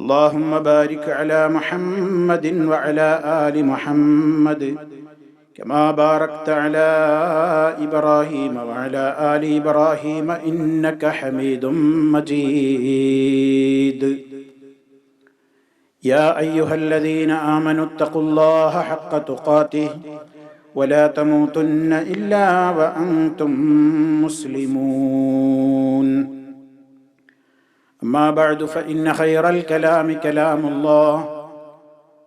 اللهم بارك على محمد وعلى آل محمد كما باركت على إبراهيم وعلى آل إبراهيم إنك حميد مجيد. يا أيها الذين آمنوا اتقوا الله حق تقاته ولا تموتن إلا وأنتم مسلمون. أما بعد فإن خير الكلام كلام الله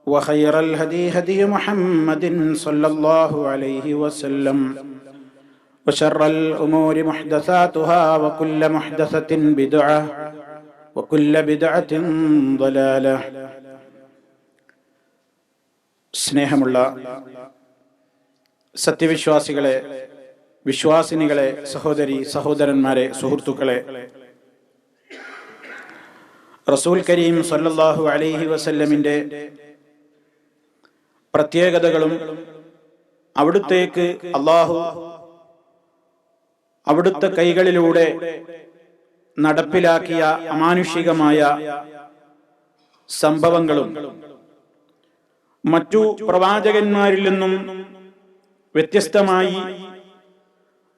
وخير الهدي هدي محمد صلى الله عليه وسلم وشر الأمور محدثاتها وكل محدثة بدعة وكل بدعة ضلالة സ്നേഹമുള്ള സത്യവിശ്വാസികളെ വിശ്വാസിനികളെ സഹോദരി സഹോദരന്മാരെ സുഹൃത്തുക്കളെ റസൂൽ കരീം സല്ലാഹു അലൈഹി വസല്ലമിന്റെ പ്രത്യേകതകളും അവിടുത്തേക്ക് അള്ളാഹു അവിടുത്തെ കൈകളിലൂടെ നടപ്പിലാക്കിയ അമാനുഷികമായ സംഭവങ്ങളും മറ്റു പ്രവാചകന്മാരിൽ നിന്നും വ്യത്യസ്തമായി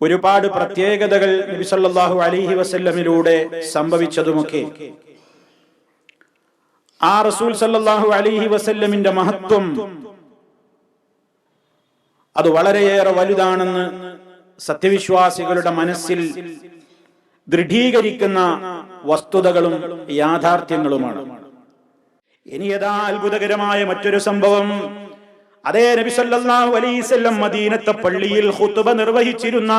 ഒരുപാട് പ്രത്യേകതകൾ നബി സല്ലല്ലാഹു അലൈഹി വസല്ലമിലൂടെ സംഭവിച്ചതുമൊക്കെ ആ റസൂൽ സല്ലാഹു അലൈഹി വസല്ലമിന്റെ മഹത്വം അത് വളരെയേറെ വലുതാണെന്ന് സത്യവിശ്വാസികളുടെ മനസ്സിൽ ദൃഢീകരിക്കുന്ന വസ്തുതകളും യാഥാർത്ഥ്യങ്ങളുമാണ്. ഇനി യഥാ അത്ഭുതകരമായ മറ്റൊരു സംഭവം? അതേ നബി സല്ലല്ലാഹു അലൈഹി വസല്ലം മദീനത്തെ പള്ളിയിൽ ഹുത്തുബ നിർവഹിച്ചിരുന്ന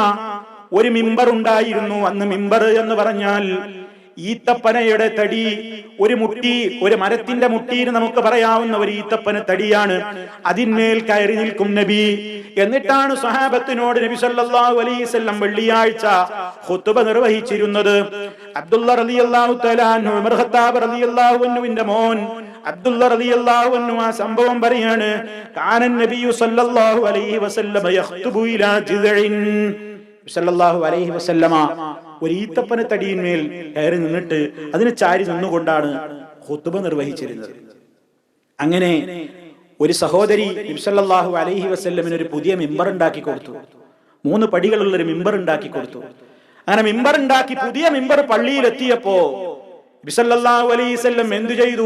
ഒരു മിമ്പർ ഉണ്ടായിരുന്നു. അന്ന് മിമ്പർ എന്ന് പറഞ്ഞാൽ ഈത്തപ്പനയുടെ തടി ഒരു മുട്ടി ഒരു മരത്തിന്റെ മുട്ടിയിൽ നമുക്ക് പറയാവുന്ന ഒരു ഈത്തപ്പന തടിയാണ്. അതിന്മേൽ കയറി നിൽക്കും നബി. എന്നിട്ടാണ് സഹാബത്തിനോട് നബി സല്ലല്ലാഹു അലൈഹി വസല്ലം വെള്ളിയാഴ്ച ഖുതുബ നിർവഹിച്ചിരുന്നത്. അബ്ദുള്ള റളിയല്ലാഹു തആല അൻഹു ഉമർ ഖത്താബ് റളിയല്ലാഹു അൻഹുവിന്റെ മോൻ അബ്ദുള്ള റളിയല്ലാഹു അൻഹു ആ സംഭവം പറയാണ് കാനൻ നബിയു സല്ലല്ലാഹു അലൈഹി വസല്ലം യഖ്തുബു ഇലാ ജിദ്ഇൻ. സല്ലല്ലാഹു അലൈഹി വസല്ലമ ഒരു ഈത്തപ്പന തടിയിന്മേൽ കയറി നിന്നിട്ട് അതിനെ ചാരി നിന്നുകൊണ്ടാണ് ഹുത്തുബ നിർവഹിച്ചിരുന്നത്. അങ്ങനെ ഒരു സഹോദരി ഇബ്സല്ലാഹു അലൈഹി വസ്ല്ലമിന് ഒരു പുതിയ മെമ്പർ ഉണ്ടാക്കി കൊടുത്തു. മൂന്ന് പടികളുള്ള ഒരു മെമ്പർ ഉണ്ടാക്കി കൊടുത്തു. അങ്ങനെ മെമ്പർ ഉണ്ടാക്കി പുതിയ മെമ്പർ നബിസല്ലാഹു അലൈഹി വസല്ലം എന്തു ചെയ്തു?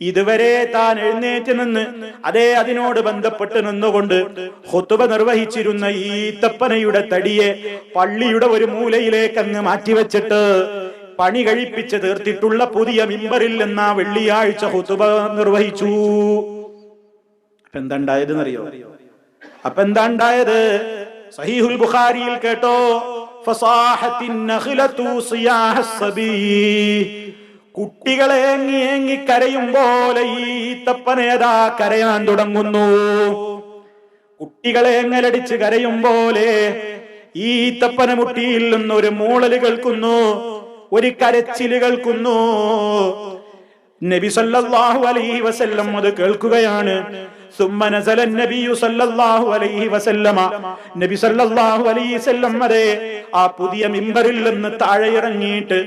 ഇതുവരെ താൻ എഴുന്നേറ്റ് നിന്ന് അതേ അതിനോട് ബന്ധപ്പെട്ട് നിന്നുകൊണ്ട് ഹൊത്തുവ നിർവഹിച്ചിരുന്ന ഈ തപ്പനയുടെ തടിയെ പള്ളിയുടെ ഒരു മൂലയിലേക്ക് അങ്ങ് മാറ്റിവെച്ചിട്ട് പണി കഴിപ്പിച്ച് തീർത്തിട്ടുള്ള പുതിയ മിമ്പറിൽ നിന്ന് ആ വെള്ളിയാഴ്ച ഹുത്തുബ നിർവഹിച്ചു. അപ്പൊ എന്താ ഉണ്ടായത് എന്നറിയോ അപ്പൊ എന്താ ഉണ്ടായത് സഹീഹുൽ ബുഖാരിയിൽ കേട്ടോ ഫസാഹത്തിൻ കുട്ടികളെ ഏങ്ങി കരയും പോലെ ഈത്തപ്പനേതാ തപ്പനേതാ കരയാൻ തുടങ്ങുന്നു. കുട്ടികളെ എങ്ങലടിച്ച് കരയും പോലെ ഈത്തപ്പന തപ്പന മുട്ടിയിൽ നിന്നൊരു മൂളൽ കേൾക്കുന്നു ഒരു കരച്ചിൽ കേൾക്കുന്നു. നബി സല്ലല്ലാഹു അലൈഹി വസല്ലം അത് കേൾക്കുകയാണ്. സുമ്മ നബിയു സല്ലല്ലാഹു അലൈഹി വസല്ലമ. നബി സല്ലല്ലാഹു അലൈഹി വസല്ലം വരെ ആ പുതിയ മിമ്പറിൽ നിന്ന് താഴെ ഇറങ്ങിയിട്ട്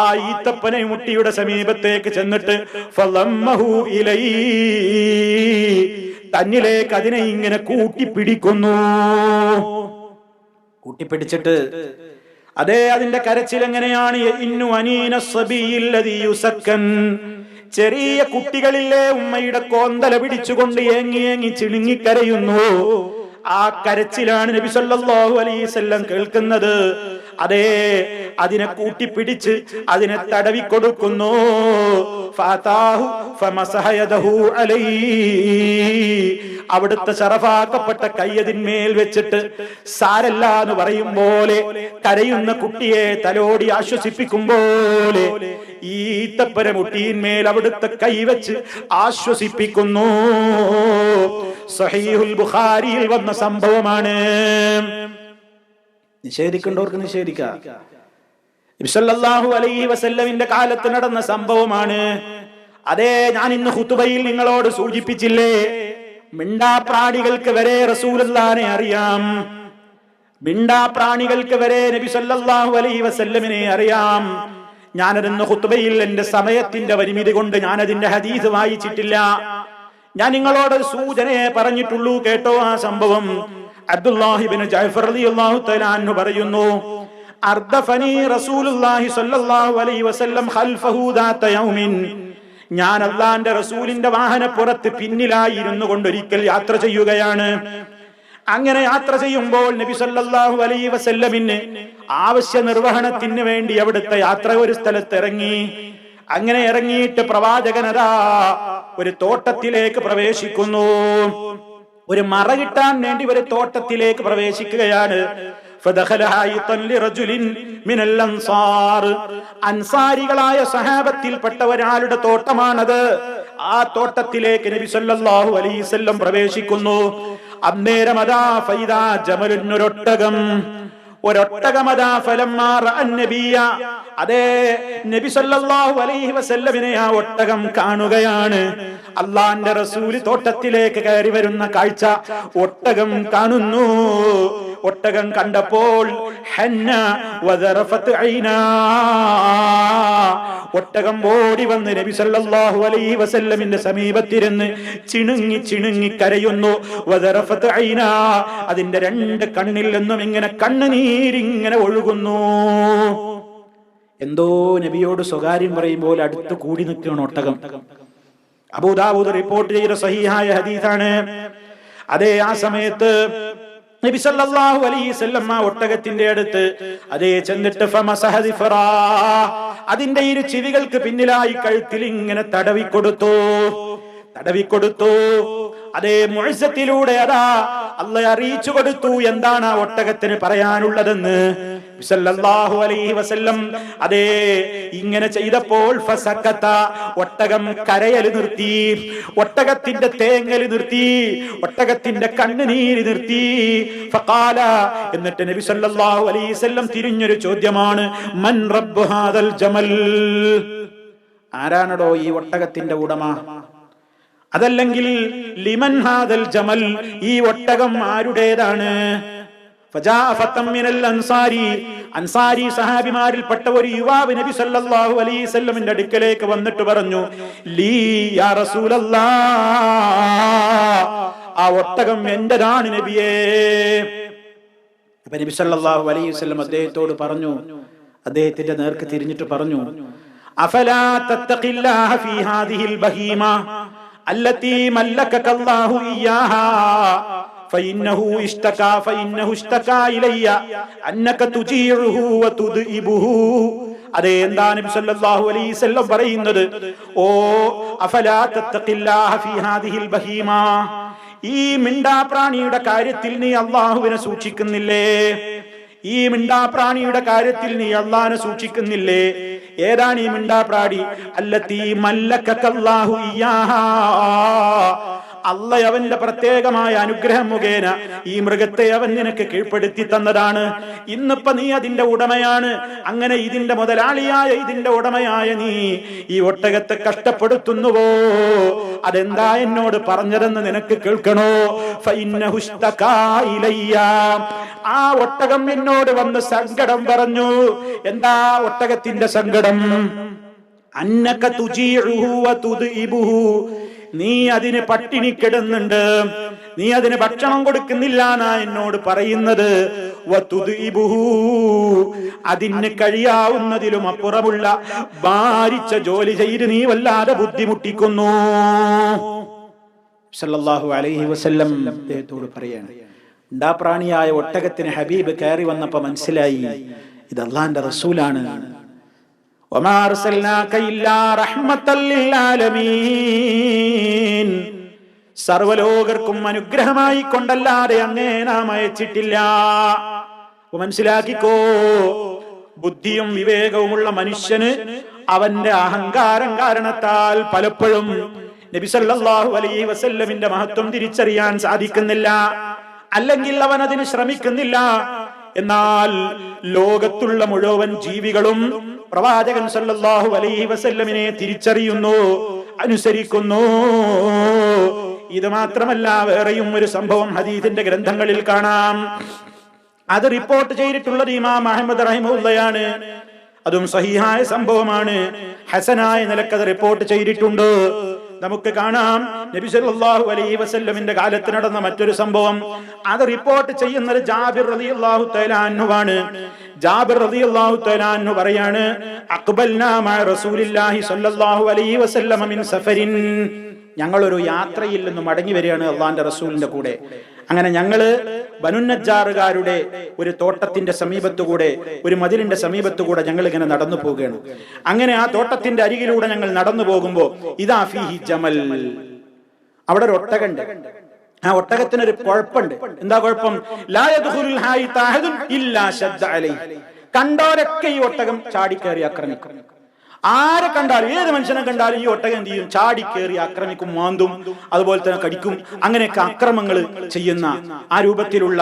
ആ ഈത്തപ്പനെ മുട്ടിയുടെ സമീപത്തേക്ക് ചെന്നിട്ട് ഫലമ്മഹു ഇലൈ. തന്നിലേക്ക് അതിനെ ഇങ്ങനെ കൂട്ടിപ്പിടിക്കുന്നു. കൂട്ടിപ്പിടിച്ചിട്ട് അതെ അതിന്റെ കരച്ചിൽ എങ്ങനെയാണ് ഇന്നു അനീന സബിയില്ലതി യുസക്കൻ. ചെറിയ കുട്ടികളിലെ ഉമ്മയുടെ കോന്തല പിടിച്ചുകൊണ്ട് ഏങ്ങി ഏങ്ങി ചിണുങ്ങിക്കരയുന്നു. ആ കരച്ചിലാണ് നബി സല്ലല്ലാഹു അലൈഹി കേൾക്കുന്നത്. അതേ അതിനെ കൂട്ടിപ്പിടിച്ച് അതിനെ തടവി കൊടുക്കുന്നു. അവിടുത്തെ ശറഫാക്കപ്പെട്ട കയ്യതിന്മേൽ വെച്ചിട്ട് സാരല്ല എന്ന് പറയും പോലെ കരയുന്ന കുട്ടിയെ തലോടി ആശ്വസിപ്പിക്കും പോലെ ഈ ഈത്തപ്പര മുട്ടിയിന്മേൽ അവിടുത്തെ കൈവച്ച് ആശ്വസിപ്പിക്കുന്നു. സഹീഹുൽ ബുഖാരിയിൽ വന്ന സംഭവമാണ്. നിഷേധിക്കേണ്ടവർക്ക് നിഷേധിക്കാം. ഇബ്സല്ലാഹു അലൈഹി വസല്ലമിന്റെ കാലത്ത് നടന്ന സംഭവമാണ്. അതെ ഞാൻ ഇന്ന് ഹുത്തുബയിൽ നിങ്ങളോട് സൂചിപ്പിച്ചില്ലേ? മിണ്ടാപ്രാണികൾക്ക് വരെ റസൂലുള്ളാനെ അറിയാം. മിണ്ടാപ്രാണികൾക്ക് വരെ നബി സല്ലല്ലാഹു അലൈഹി വസല്ലമിനെ അറിയാം. ഞാനതിന്ന് ഹുത്തുബയിൽ എന്റെ സമയത്തിന്റെ പരിമിതി കൊണ്ട് ഞാൻ അതിന്റെ ഹദീസ് വായിച്ചിട്ടില്ല. ഞാൻ നിങ്ങളോട് സൂചനയെ പറഞ്ഞിട്ടുള്ളൂ കേട്ടോ ആ സംഭവം. പറയുന്നു റസൂലുള്ളാഹി സ്വല്ലല്ലാഹു അലൈഹി വസല്ലം ഖൽഫഹു യൗമിൻ. ഞാൻ അള്ളാന്റെ റസൂലിന്റെ വാഹനപ്പുറത്ത് പിന്നിലായി ഇരുന്നു കൊണ്ട് യാത്ര ചെയ്യുകയാണ്. അങ്ങനെ യാത്ര ചെയ്യുമ്പോൾ നബി സല്ലല്ലാഹു അലൈഹി വസല്ലമിന് ആവശ്യ നിർവഹണത്തിന് വേണ്ടി അവിടുത്തെ യാത്ര ഒരു സ്ഥലത്ത് ഇറങ്ങി. അങ്ങനെ ഇറങ്ങിയിട്ട് പ്രവാചകനതാ ഒരു തോട്ടത്തിലേക്ക് പ്രവേശിക്കുന്നു. ഒരു മറ കിട്ടാൻ വേണ്ടി ഒരു തോട്ടത്തിലേക്ക് പ്രവേശിക്കുകയാണ്. അൻസാരികളായ സഹാബത്തിൽപ്പെട്ട ഒരാളുടെ തോട്ടമാണത്. ആ തോട്ടത്തിലേക്ക് നബി സല്ലല്ലാഹു അലൈവല്ലം പ്രവേശിക്കുന്നു. അന്നേരം അതാ ഫൈദാ ജമലുന്നൊരൊട്ടകം ഒരൊട്ടകമതാ അതേ നബി സല്ലല്ലാഹു അലൈഹി വസല്ലമിനെ ആ ഒട്ടകം കാണുകയാണ്. അള്ളാന്റെ റസൂൽ തോട്ടത്തിലേക്ക് കയറി വരുന്ന കാഴ്ച ഒട്ടകം കാണുന്നു. ഒട്ടകം കണ്ടപ്പോൾ ഒട്ടകം ഓടി വന്ന് നബി സല്ലല്ലാഹു അലൈഹി വസല്ലമിന്റെ സമീപത്തിരുന്ന് ചിണുങ്ങി ചിണുങ്ങി കരയുന്നു. വദറഫത്ത് ഐനാ. അതിന്റെ രണ്ട് കണ്ണിൽ നിന്നും ഇങ്ങനെ കണ്ണുനീരിങ്ങനെ ഒഴുകുന്നു. എന്തോ നബിയോട് സ്വകാര്യം പറയുമ്പോൾ അടുത്ത് കൂടി നിൽക്കുകയാണ് ഒട്ടകം. അബൂദാബൂദ് റിപ്പോർട്ട് ചെയ്ത സഹിഹായ ഹദീസാണ്. അതേ ആ സമയത്ത് നബി സല്ലല്ലാഹു അലൈഹി ആ ഒട്ടകത്തിന്റെ അടുത്ത് അതേ ചെന്നിട്ട്. അതിന്റെ ഇരു ചിവികൾക്ക് പിന്നിലായി കഴുത്തിൽ ഇങ്ങനെ തടവിക്കൊടുത്തു തടവിക്കൊടുത്തു തടവി കൊടുത്തു അതേ മുഴസത്തിലൂടെ അതാ അല്ല അറിയിച്ചു കൊടുത്തു. എന്താണ് ആ ഒട്ടകത്തിന് പറയാനുള്ളതെന്ന്? സല്ലല്ലാഹു അലൈഹി വസല്ലം അതേ ഇങ്ങനെ ചെയ്തപ്പോൾ ഫസക്കത്ത ഒട്ടകം കരയൽ നിർത്തി ഒട്ടകത്തിന്റെ തേങ്ങൽ നിർത്തി ഒട്ടകത്തിന്റെ കണ്ണുനീര് നിർത്തി. ഫഖാല എന്നിട്ട് നബി സല്ലല്ലാഹു അലൈഹി വസല്ലം തിരിഞ്ഞൊരു ചോദ്യമാണ് മൻ റബ്ബു ഹാദൽ ജമൽ? ആരാണടോ ഈ ഒട്ടകത്തിന്റെ ഉടമ? അതല്ലെങ്കിൽ ലിമൻ ഹാദൽ ജമൽ ഈ ഒട്ടകം ആരുടേതാണ്? അൻസാരി അൻസാരി സഹാബിമാരിൽപ്പെട്ട ഒരു യുവാവ് നബി സല്ലല്ലാഹു അലൈഹി വസല്ലമിന്റെ അടുക്കലേക്ക് വന്നിട്ട് പറഞ്ഞു ലീ യാ റസൂലല്ലാ ആ ഒട്ടകം എന്റെതാണ് നബിയേ. അപ്പൊ നബി സല്ലല്ലാഹു അലൈഹി വസല്ലം അദ്ദേഹത്തോട് പറഞ്ഞു അദ്ദേഹത്തിന്റെ നേർക്ക് തിരിഞ്ഞിട്ട് പറഞ്ഞു അഫലാ തത്തഖില്ലാഹ ഫീ ഹാദിഹിൽ ബഹീമ അല്ലത്തി മല്ലക്കക അല്ലാഹു ഇയ്യാഹാ فإنه اشتكى فإنه اشتكى إلي أنك تجيعه وتذئبه അതെ എന്താ നബി സല്ലല്ലാഹു അലൈഹി വസല്ലം പറയുന്നത് ഓ അഫലാ തത്തഖില്ലാഹ ഫീ ഹാദിഹിൽ ബഹീമ ഈ മിണ്ടാപ്രാണിയുടെ കാര്യത്തിൽ നീ അള്ളാഹുവിനെ സൂക്ഷിക്കുന്നില്ലേ ഈ മിണ്ടാപ്രാണിയുടെ കാര്യത്തിൽ നീ അള്ളാഹിനെ സൂക്ഷിക്കുന്നില്ലേ ഏതാണ് ഈ മിണ്ടാപ്രാടി? അല്ലത്തീ മല്ലക്കല്ലാഹു അല്ല അവന്റെ പ്രത്യേകമായ അനുഗ്രഹം മുഖേന ഈ മൃഗത്തെ അവൻ നിനക്ക് കീഴ്പ്പെടുത്തി തന്നതാണ്. ഇന്നിപ്പോ നീ അതിന്റെ ഉടമയാണ്. അങ്ങനെ ഇതിന്റെ മുതലാളിയായ ഇതിന്റെ ഉടമയായ നീ ഈ ഒട്ടകത്തെ കഷ്ടപ്പെടുത്തുന്നുവോ? അതെന്താ എന്നോട് പറഞ്ഞതെന്ന് നിനക്ക് കേൾക്കണോ? ആ ഒട്ടകം എന്നോട് വന്ന് സങ്കടം പറഞ്ഞു. എന്താ ഒട്ടകത്തിന്റെ സങ്കടം? അന്നക തുജീഉഹു വതുദ്ഇബുഹു. നീ അതിന് പട്ടിണി കിടന്നുണ്ട്. നീ അതിന് ഭക്ഷണം കൊടുക്കുന്നില്ല എന്നാ എന്നോട് പറയുന്നത്. അതിന് കഴിയാവുന്നതിലും അപ്പുറമുള്ള ഭാരിച്ച ജോലി ചെയ്ത് നീ വല്ലാതെ ബുദ്ധിമുട്ടിക്കുന്നു. സല്ലല്ലാഹു അലൈഹി വസല്ലം അദ്ദേഹത്തോട് പറയാണ്. ഉണ്ടാപ്രാണിയായ ഒട്ടകത്തിന് ഹബീബ് കയറി വന്നപ്പോ മനസ്സിലായി ഇത് അള്ളാന്റെ റസൂലാണ്. സർവലോകർക്കും അനുഗ്രഹമായി കൊണ്ടല്ലാതെ അങ്ങേ നാം അയച്ചിട്ടില്ല. മനസ്സിലാക്കിക്കോ ബുദ്ധിയും വിവേകവുമുള്ള മനുഷ്യന് അവന്റെ അഹങ്കാരം കാരണത്താൽ പലപ്പോഴും നബിസല്ലാഹു അലൈ വസല്ലമിന്റെ മഹത്വം തിരിച്ചറിയാൻ സാധിക്കുന്നില്ല. അല്ലെങ്കിൽ അവൻ അതിന് ശ്രമിക്കുന്നില്ല. എന്നാൽ ലോകത്തുള്ള മുഴുവൻ ജീവികളും പ്രവാചകൻ സല്ലല്ലാഹു അലൈഹി വസല്ലമിനെ തിരിച്ചറിയുന്നു അനുസരിക്കുന്നു. ഇത് മാത്രമല്ല വേറെയും ഒരു സംഭവം ഹദീദിന്റെ ഗ്രന്ഥങ്ങളിൽ കാണാം. അത് റിപ്പോർട്ട് ചെയ്തിട്ടുള്ളത് ഇമാം അഹമ്മദ് റഹിമുള്ളയാണ്. അതും സഹിഹായ സംഭവമാണ്. ഹസനായ നിലക്കത് റിപ്പോർട്ട് ചെയ്തിട്ടുണ്ട്. നമുക്ക് കാണാം നബി സല്ലല്ലാഹു അലൈഹി വസല്ലമിന്റെ കാലത്ത് നടന്ന മറ്റൊരു സംഭവം. അത് റിപ്പോർട്ട് ചെയ്യുന്നത് ജാബിർ റളിയല്ലാഹു തആല അൻഹുവാണ്. ജാബിർ റളിയല്ലാഹു തആല അൻഹു പറയാണ് അഖ്ബൽനാ മഅ റസൂലില്ലാഹി സ്വല്ലല്ലാഹു അലൈഹി വസല്ലമ മിൻ സഫരിൻ. ഞങ്ങളൊരു യാത്രയിൽ നിന്ന് മടങ്ങി വരികയാണ് അള്ളാന്റെ റസൂലിന്റെ കൂടെ. അങ്ങനെ ഞങ്ങൾ ബനുന്നജാറുകാരുടെ ഒരു തോട്ടത്തിന്റെ സമീപത്തുകൂടെ ഒരു മതിലിന്റെ സമീപത്തുകൂടെ ഞങ്ങൾ ഇങ്ങനെ നടന്നു പോവുകയാണ്. അങ്ങനെ ആ തോട്ടത്തിന്റെ അരികിലൂടെ ഞങ്ങൾ നടന്നു പോകുമ്പോ ഇതാ ഫീഹി ജമൽ. അവിടെ ഒരു ഒട്ടകണ്ട്. ആ ഒട്ടകത്തിനൊരു കുഴപ്പമുണ്ട് എന്താ കുഴപ്പം? കണ്ടോരൊക്കെ ഈ ഒട്ടകം ചാടിക്കേറി ആക്രമിക്കും. ആരെ കണ്ടാലും ഏത് മനുഷ്യനെ കണ്ടാലും ഈ ഒട്ടകം എന്ത് ചെയ്യും? ചാടിക്കേറി ആക്രമിക്കും മാന്തും അതുപോലെ തന്നെ കടിക്കും. അങ്ങനെയൊക്കെ അക്രമങ്ങൾ ചെയ്യുന്ന ആ രൂപത്തിലുള്ള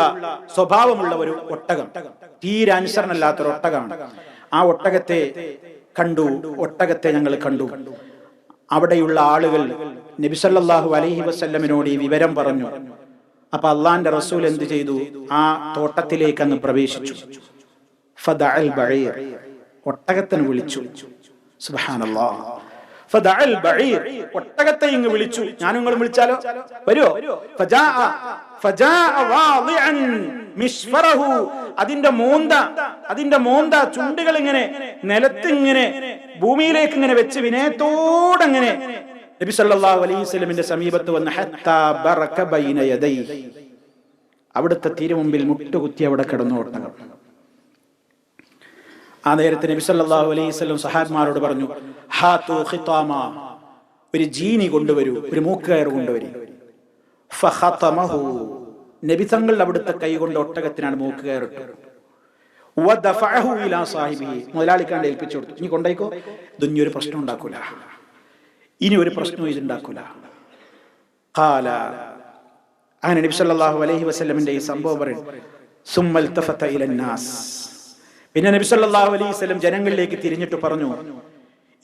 സ്വഭാവമുള്ള ഒരു ഒട്ടകം. തീരെ അനുസരണല്ലാത്തൊരു ഒട്ടകമാണ്. ആ ഒട്ടകത്തെ കണ്ടു ഒട്ടകത്തെ ഞങ്ങൾ കണ്ടു. അവിടെയുള്ള ആളുകൾ നബിസല്ലാഹു അലഹി വസ്ല്ലമിനോട് ഈ വിവരം പറഞ്ഞു. അപ്പൊ അള്ളാന്റെ റസൂൽ എന്ത് ചെയ്തു? ആ തോട്ടത്തിലേക്ക് അന്ന് പ്രവേശിച്ചു. ഒട്ടകത്തിന് വിളിച്ചു. ബഈർ. ഒട്ടകത്തെ ഇങ്ങ് വിളിച്ചു. ഞാനും നിങ്ങളും വിളിച്ചാലോ? വരുമോ അതിന്റെ മൂന്ത അതിന്റെ മൂന്ത ചുണ്ടുകൾ ഇങ്ങനെ നിലത്തിങ്ങനെ ഭൂമിയിലേക്ക് ഇങ്ങനെ വെച്ച് വിനയത്തോടങ്ങനെ നബി സല്ലല്ലാഹു അലൈഹി വസല്ലമിന്റെ സമീപത്ത് വന്ന ഹത്താ ബറക ബൈന യദൈഹി. അവിടുത്തെ തിരുമുമ്പിൽ മുട്ടുകുത്തി അവിടെ കിടന്നു ഒട്ടകം ആ നേരത്തെ നബി സല്ലല്ലാഹു അലൈഹി വസല്ലം സഹാബിമാരോട് പറഞ്ഞു ഹാതു ഖിതാമ. ഒരു ജീനി കൊണ്ടുവരൂ ഒരു മൂക്കുകയർ കൊണ്ടുവരൂ. ഫഖതമഹു. നബി തങ്ങൾ അവിടുത്തെ കൈ കൊണ്ട് ഒട്ടകത്തിനാണ് മൂക്കുകയർ ഇട്ടു വദഫഅഹു ഇലാ സാഹിബിഹി. മുതലാളിക്കാണ്ട് ഏൽപ്പിച്ചു കൊടുത്തു. ഇനി കൊണ്ടേക്കോ ഇതൊന്നും ഒരു പ്രശ്നം ഉണ്ടാക്കൂല. ഇനി ഒരു പ്രശ്നവും ഇതുണ്ടാക്കൂല ഖാല. അങ്ങനെ നബി സല്ലല്ലാഹു അലൈഹി വസല്ലമിന്റെ ഈ സംഭവം പറയും സുമ്മൽ തഫത ഇലന്നാസ് പിന്നെ നബി സല്ലല്ലാഹു അലൈഹി വസല്ലം ജനങ്ങളിലേക്ക് തിരിഞ്ഞിട്ട് പറഞ്ഞു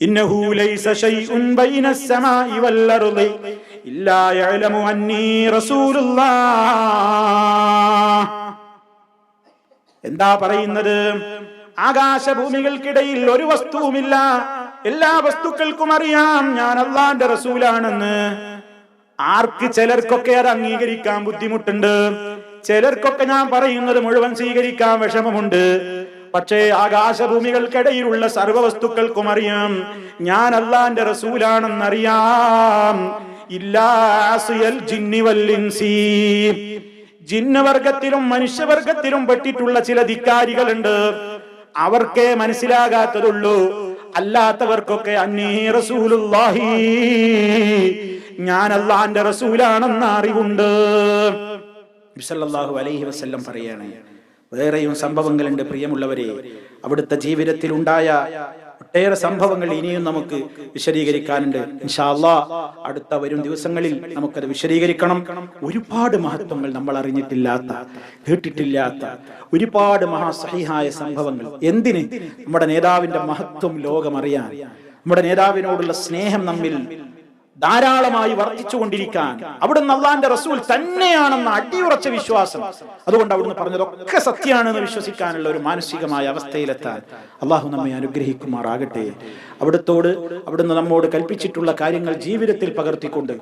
ഇന്നഹു ലൈസ ശൈഉൻ ബൈനസ് സമാഇ വൽ അർളി ഇല്ലാ യഅലമു അന്നി റസൂലുള്ളാഹ്. എന്താ പറയുന്നത്? ആകാശഭൂമികൾക്കിടയിൽ ഒരു വസ്തുവുമില്ല. എല്ലാ വസ്തുക്കൾക്കും അറിയാം ഞാൻ അള്ളാന്റെ റസൂലാണെന്ന്. ആർക്ക് ചിലർക്കൊക്കെ അത് അംഗീകരിക്കാൻ ബുദ്ധിമുട്ടുണ്ട്. ചിലർക്കൊക്കെ ഞാൻ പറയുന്നത് മുഴുവൻ സ്വീകരിക്കാൻ വിഷമമുണ്ട്. പക്ഷേ ആകാശഭൂമികൾക്കിടയിലുള്ള സർവവസ്തുക്കൾക്കും അറിയാം. ഞാൻ അള്ളാന്റെ റസൂലാണെന്നറിയാം ജിന്നവർഗത്തിലും മനുഷ്യവർഗത്തിലും പെട്ടിട്ടുള്ള ചില ധിക്കാരികളുണ്ട്. അവർക്കേ മനസ്സിലാകാത്തതുള്ളൂ. അല്ലാത്തവർക്കൊക്കെ അന്നീ റസൂലുള്ളാഹി. ഞാൻ അള്ളാന്റെ റസൂലാണെന്ന അറിവുണ്ട്. അലൈഹി വസല്ലം പറയാണ് വേറെയും സംഭവങ്ങളുണ്ട് പ്രിയമുള്ളവരെ. അവിടുത്തെ ജീവിതത്തിൽ ഉണ്ടായ ഒട്ടേറെ സംഭവങ്ങൾ ഇനിയും നമുക്ക് വിശദീകരിക്കാനുണ്ട്. ഇൻഷാ അല്ലാ അടുത്ത വരും ദിവസങ്ങളിൽ നമുക്കത് വിശദീകരിക്കണം. ഒരുപാട് മഹത്വങ്ങൾ നമ്മൾ അറിഞ്ഞിട്ടില്ലാത്ത കേട്ടിട്ടില്ലാത്ത ഒരുപാട് മഹാസഹിഹായ സംഭവങ്ങൾ. എന്തിന്? നമ്മുടെ നേതാവിന്റെ മഹത്വം ലോകം അറിയാൻ നമ്മുടെ നേതാവിനോടുള്ള സ്നേഹം നമ്മിൽ ധാരാളമായി വർദ്ധിച്ചുകൊണ്ടിരിക്കാൻ. അവിടുന്ന് അള്ളാന്റെ റസൂൽ തന്നെയാണെന്ന അടിയുറച്ച വിശ്വാസം. അതുകൊണ്ട് അവിടുന്ന് പറഞ്ഞതൊക്കെ സത്യമാണെന്ന് വിശ്വസിക്കാനുള്ള ഒരു മാനസികമായ അവസ്ഥയിലെത്താൻ അള്ളാഹു നമ്മെ അനുഗ്രഹിക്കുമാറാകട്ടെ. അവിടുത്തോട് അവിടുന്ന് നമ്മോട് കൽപ്പിച്ചിട്ടുള്ള കാര്യങ്ങൾ ജീവിതത്തിൽ പകർത്തിക്കൊണ്ട്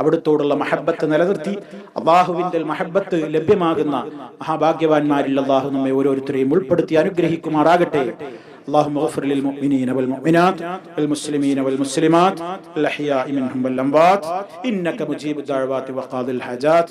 അവിടുത്തോടുള്ള മഹബത്ത് നിലനിർത്തി അള്ളാഹുവിന്റെ മഹബത്ത് ലഭ്യമാകുന്ന മഹാഭാഗ്യവാന്മാരിൽ അള്ളാഹു നമ്മെ ഓരോരുത്തരെയും ഉൾപ്പെടുത്തി അനുഗ്രഹിക്കുമാറാകട്ടെ. اللهم اغفر للمؤمنين والمؤمنات والمسلمين والمسلمات الأحياء منهم والأموات إنك مجيب الدعوات وقاضي الحاجات.